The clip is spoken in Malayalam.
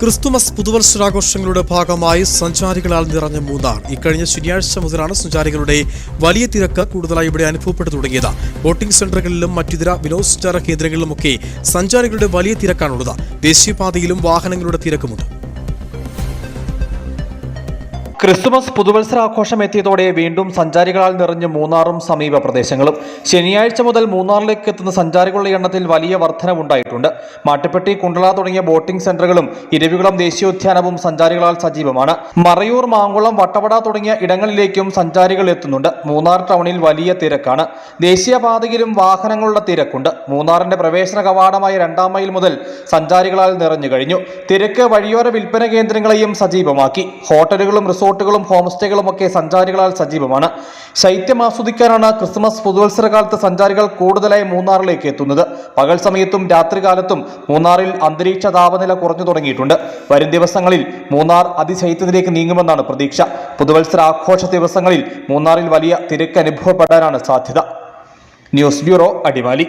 ക്രിസ്തുമസ് പുതുവത്സരാഘോഷങ്ങളുടെ ഭാഗമായി സഞ്ചാരികളാൽ നിറഞ്ഞ മൂന്നാർ. ഇക്കഴിഞ്ഞ ശനിയാഴ്ച മുതലാണ് സഞ്ചാരികളുടെ വലിയ തിരക്ക് കൂടുതലായി ഇവിടെ അനുഭവപ്പെട്ടു തുടങ്ങിയത്. ബോട്ടിംഗ് സെന്ററുകളിലും മറ്റിതര വിനോദസഞ്ചാര കേന്ദ്രങ്ങളിലുമൊക്കെ സഞ്ചാരികളുടെ വലിയ തിരക്കാണുള്ളത്. ദേശീയപാതയിലും വാഹനങ്ങളുടെ തിരക്കുമുണ്ട്. ക്രിസ്തുമസ് പുതുവത്സരാഘോഷം എത്തിയതോടെ വീണ്ടും സഞ്ചാരികളാൽ നിറഞ്ഞ് മൂന്നാറും സമീപ പ്രദേശങ്ങളും. ശനിയാഴ്ച മുതൽ മൂന്നാറിലേക്ക് എത്തുന്ന സഞ്ചാരികളുടെ എണ്ണത്തിൽ വലിയ വർധനവുണ്ടായിട്ടുണ്ട്. മാട്ടുപ്പെട്ടി കുണ്ടള തുടങ്ങിയ ബോട്ടിംഗ് സെന്ററുകളും ഇരവികുളം ദേശീയോദ്യാനവും സഞ്ചാരികളാൽ സജീവമാണ്. മറയൂർ മാങ്കുളം വട്ടവട തുടങ്ങിയ ഇടങ്ങളിലേക്കും സഞ്ചാരികൾ എത്തുന്നുണ്ട്. മൂന്നാർ ടൗണിൽ വലിയ തിരക്കാണ്. ദേശീയപാതയിലും വാഹനങ്ങളുടെ തിരക്കുണ്ട്. മൂന്നാറിന്റെ പ്രവേശന കവാടമായ രണ്ടാം മൈൽ മുതൽ സഞ്ചാരികളാൽ നിറഞ്ഞു കഴിഞ്ഞു. തിരക്ക് വഴിയോര വിൽപ്പന കേന്ദ്രങ്ങളെയും സജീവമാക്കി. ഹോട്ടലുകളും ഹോം സ്റ്റേകളും ഒക്കെ സഞ്ചാരികളാൽ സജീവമാണ്. ശൈത്യം ആസ്വദിക്കാനാണ് ക്രിസ്മസ് പുതുവത്സര കാലത്ത് സഞ്ചാരികൾ കൂടുതലായി മൂന്നാറിലേക്ക് എത്തുന്നത്. പകൽ സമയത്തും രാത്രികാലത്തും മൂന്നാറിൽ അന്തരീക്ഷ താപനില കുറഞ്ഞു തുടങ്ങിയിട്ടുണ്ട്. വരും ദിവസങ്ങളിൽ മൂന്നാർ അതിശൈത്യത്തിലേക്ക് നീങ്ങുമെന്നാണ് പ്രതീക്ഷ. പുതുവത്സര ആഘോഷ ദിവസങ്ങളിൽ മൂന്നാറിൽ വലിയ തിരക്ക് അനുഭവപ്പെടാനാണ് സാധ്യത. News bureau Adimali.